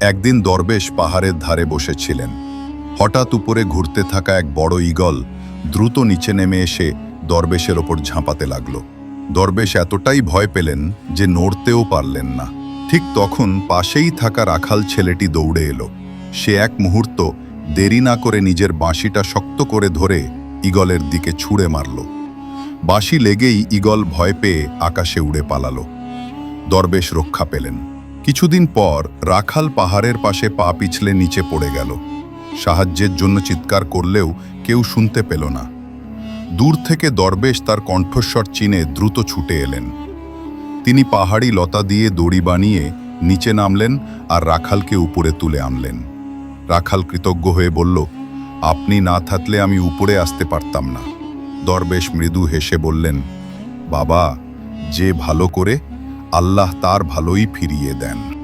একদিন দরবেশ পাহাড়ের ধারে বসেছিলেন। হঠাৎ উপরে ঘুরতে থাকা এক বড় ঈগল দ্রুত নিচে নেমে এসে দরবেশের ওপর ঝাঁপাতে লাগল। দরবেশ এতটাই ভয় পেলেন যে নড়তেও পারলেন না। ঠিক তখন পাশেই থাকা রাখাল ছেলেটি দৌড়ে এলো। সে এক মুহূর্ত দেরি না করে নিজের বাঁশিটা শক্ত করে ধরে ঈগলের দিকে ছুঁড়ে মারল। বাঁশি লেগেই ঈগল ভয় পেয়ে আকাশে উড়ে পালালো। দরবেশ রক্ষা পেলেন। কিছুদিন পর রাখাল পাহাড়ের পাশে পা পিছলে নিচে পড়ে গেল। সাহায্যের জন্য চিৎকার করলেও কেউ শুনতে পেল না। দূর থেকে দরবেশ তার কণ্ঠস্বর চিনে দ্রুত ছুটে এলেন। তিনি পাহাড়ি লতা দিয়ে দড়ি বানিয়ে নিচে নামলেন আর রাখালকে উপরে তুলে আনলেন। রাখাল কৃতজ্ঞ হয়ে বলল, আপনি না থাকলে আমি উপরে আসতে পারতাম না। দরবেশ মৃদু হেসে বললেন, বাবা, যে ভালো করে আল্লাহ তার ভালোই ফিরিয়ে দেন।